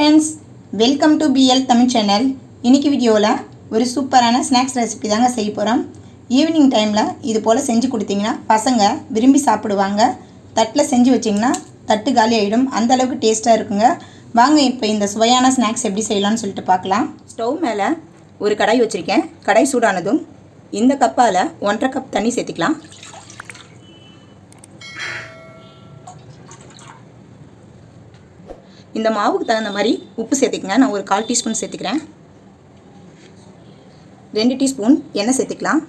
Friends welcome to PL Tamil channel இன்றைக்கி வீடியோவில் ஒரு சூப்பரான ஸ்நாக்ஸ் ரெசிபி தாங்க செய்ய போகிறோம் ஈவினிங் டைமில் இது போல் செஞ்சு கொடுத்தீங்கன்னா பசங்க விரும்பி சாப்பிடுவாங்க. தட்டில் செஞ்சு வச்சிங்கன்னா தட்டு காலி ஆகிடும் அந்த அளவுக்கு டேஸ்ட்டாக இருக்குங்க. வாங்க இப்போ இந்த சுவையான ஸ்நாக்ஸ் எப்படி செய்யலாம்னு சொல்லிட்டு பார்க்கலாம். ஸ்டவ் மேலே ஒரு கடாய் வச்சுருக்கேன். கடாய் சூடானதும் இந்த கப்பால் ஒன்றரை கப் தண்ணி சேர்த்துக்கலாம். இந்த மாவுக்கு தகுந்த மாதிரி உப்பு சேர்த்துக்கங்க. நான் ஒரு கால் டீஸ்பூன் சேர்த்துக்கிறேன். ரெண்டு டீஸ்பூன் எண்ணெய் சேர்த்துக்கலாம்.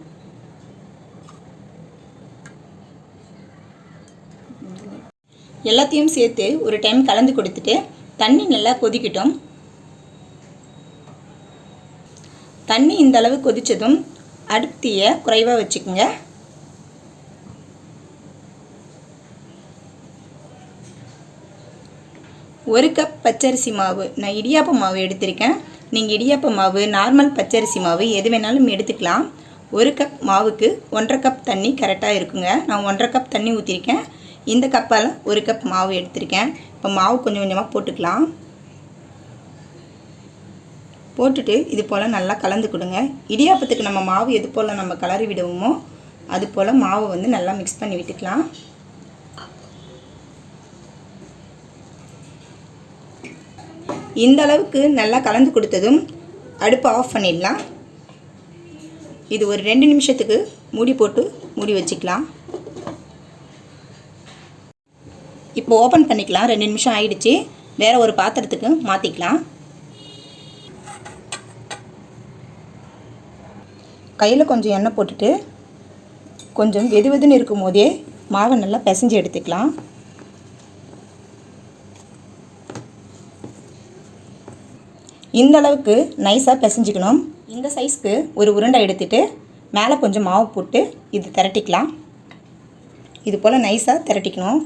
எல்லாத்தையும் சேர்த்து ஒரு டைம் கலந்து கொடுத்துட்டு தண்ணி நல்லா கொதிக்கட்டும். தண்ணி இந்த அளவு கொதித்ததும் அடுத்தியை குறைவாக வச்சுக்கோங்க. ஒரு கப் பச்சரிசி மாவு. நான் இடியாப்ப மாவு எடுத்திருக்கேன். நீங்கள் இடியாப்ப மாவு நார்மல் பச்சரிசி மாவு எது வேணாலும் எடுத்துக்கலாம். ஒரு கப் மாவுக்கு ஒன்றரை கப் தண்ணி கரெக்டாக இருக்குங்க. நான் ஒன்றரை கப் தண்ணி ஊற்றிருக்கேன் இந்த கப்பால் ஒரு கப் மாவு எடுத்திருக்கேன். இப்போ மாவு கொஞ்சம் கொஞ்சமாக போட்டுக்கலாம். போட்டுட்டு இது போல் நல்லா கலந்து கொடுங்க. இடியாப்பத்துக்கு நம்ம மாவு எது போல் நம்ம கலரி விடுவோமோ அது போல் மாவை வந்து நல்லா மிக்ஸ் பண்ணி விட்டுக்கலாம். இந்த அளவுக்கு நல்லா கலந்து கொடுத்ததும் அடுப்பை ஆஃப் பண்ணிடலாம். இது ஒரு ரெண்டு நிமிஷத்துக்கு மூடி போட்டு மூடி வச்சுக்கலாம். இப்போ ஓப்பன் பண்ணிக்கலாம். ரெண்டு நிமிஷம் ஆயிடுச்சு. வேறு ஒரு பாத்திரத்துக்கு மாற்றிக்கலாம் கையில் கொஞ்சம் எண்ணெய் போட்டுட்டு கொஞ்சம் வெது வெதுன்னு இருக்கும் போதே மாவை நல்லா பிசைஞ்சு எடுத்துக்கலாம். இந்த அளவுக்கு நைஸாக பிசைஞ்சிக்கணும். இந்த சைஸ்க்கு ஒரு உருண்டை எடுத்துட்டு மேலே கொஞ்சம் மாவு போட்டு இது திரட்டிக்கலாம். இது போல் நைஸாக திரட்டிக்கணும்.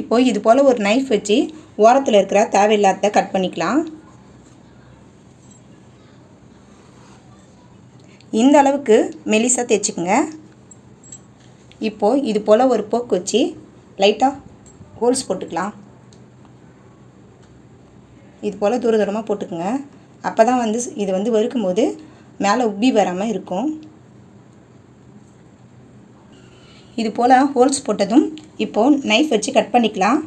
இப்போ இது போல் ஒரு நைஃப் வச்சு ஓரத்தில் இருக்கிற தேவையில்லாத கட் பண்ணிக்கலாம். இந்த அளவுக்கு மெலிசாக தேய்ச்சிக்கோங்க. இப்போது இது போல் ஒரு போக்கு வச்சு லைட்டாக ஹோல்ஸ் போட்டுக்கலாம். இது போல் தூர தூரமாக போட்டுக்குங்க. அப்போ தான் வந்து இது வந்து வறுக்கும்போது மேலே உப்பி வராமல் இருக்கும். இது போல் ஹோல்ஸ் போட்டதும் இப்போது நைஃப் வச்சு கட் பண்ணிக்கலாம்.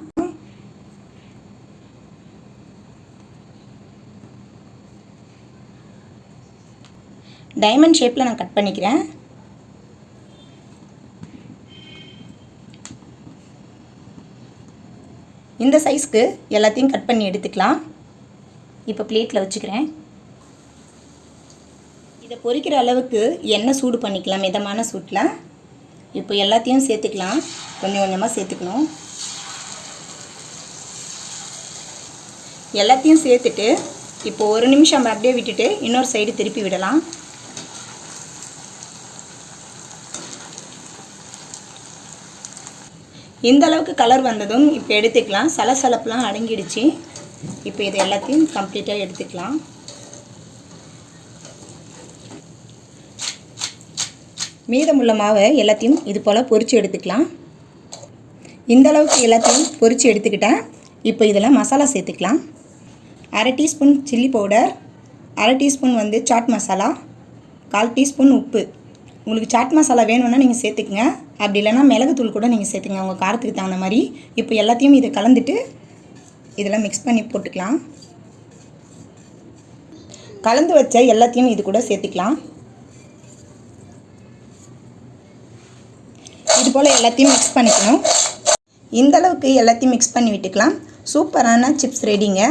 டைமண்ட் ஷேப்பில் நான் கட் பண்ணிக்கிறேன். இந்த சைஸ்க்கு எல்லாத்தையும் கட் பண்ணி எடுத்துக்கலாம். இப்போ பிளேட்டில் வச்சுக்கிறேன். இதை பொரிக்கிற அளவுக்கு எண்ணெய் சூடு பண்ணிக்கலாம் மிதமான சூட்டில். இப்போ எல்லாத்தையும் சேர்த்துக்கலாம். கொஞ்சம் கொஞ்சமாக சேர்த்துக்கணும். எல்லாத்தையும் சேர்த்துட்டு இப்போ ஒரு நிமிஷம் அப்படியே விட்டுட்டு இன்னொரு சைடு திருப்பி விடலாம். இந்த அளவுக்கு கலர் வந்ததும் இப்போ எடுத்துக்கலாம். சலசலப்புலாம் அடங்கிடுச்சு. இப்போ இது எல்லாத்தையும் கம்ப்ளீட்டாக எடுத்துக்கலாம். மீதமுள்ள மாவை எல்லாத்தையும் இது போல் பொரித்து எடுத்துக்கலாம். இந்த அளவுக்கு எல்லாத்தையும் பொரித்து எடுத்துக்கிட்டேன் இப்போ இதில் மசாலா சேர்த்துக்கலாம். அரை டீஸ்பூன் சில்லி பவுடர் அரை டீஸ்பூன் வந்து சாட் மசாலா கால் டீஸ்பூன் உப்பு. உங்களுக்கு சாட் மசாலா வேணும்னா நீங்கள் சேர்த்துக்குங்க. அப்படி இல்லைன்னா மிளகுத்தூள் கூட நீங்கள் சேர்த்துங்க உங்கள் காரத்துக்கு தகுந்த மாதிரி. இப்போ எல்லாத்தையும் இதை கலந்துட்டு இதெல்லாம் மிக்ஸ் பண்ணி போட்டுக்கலாம். கலந்து வச்ச எல்லாத்தையும் இது கூட சேர்த்துக்கலாம். இது போல் எல்லாத்தையும் மிக்ஸ் பண்ணிக்கணும். இந்த அளவுக்கு எல்லாத்தையும் மிக்ஸ் பண்ணி விட்டுக்கலாம். சூப்பரான சிப்ஸ் ரெடிங்க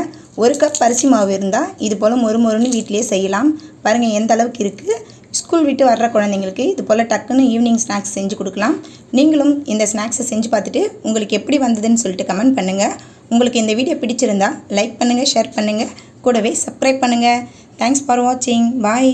ஒரு கப் அரிசி மாவு இருந்தால் இது போல் மொறு மொறுன்னு வீட்டிலேயே செய்யலாம். பாருங்கள் எந்த அளவுக்கு இருக்குது ஸ்கூல் விட்டு வர்ற குழந்தைங்களுக்கு இது போல் டக்குன்னு ஈவினிங் ஸ்நாக்ஸ் செஞ்சு கொடுக்கலாம். நீங்களும் இந்த ஸ்நாக்ஸை செஞ்சு பார்த்துட்டு உங்களுக்கு எப்படி வந்ததுன்னு சொல்லிட்டு கமெண்ட் பண்ணுங்கள் உங்களுக்கு இந்த வீடியோ பிடிச்சிருந்தா லைக் பண்ணுங்கள் ஷேர் பண்ணுங்கள் கூடவே சப்ஸ்கிரைப் பண்ணுங்கள் தேங்க்ஸ் ஃபார் வாட்சிங் பாய்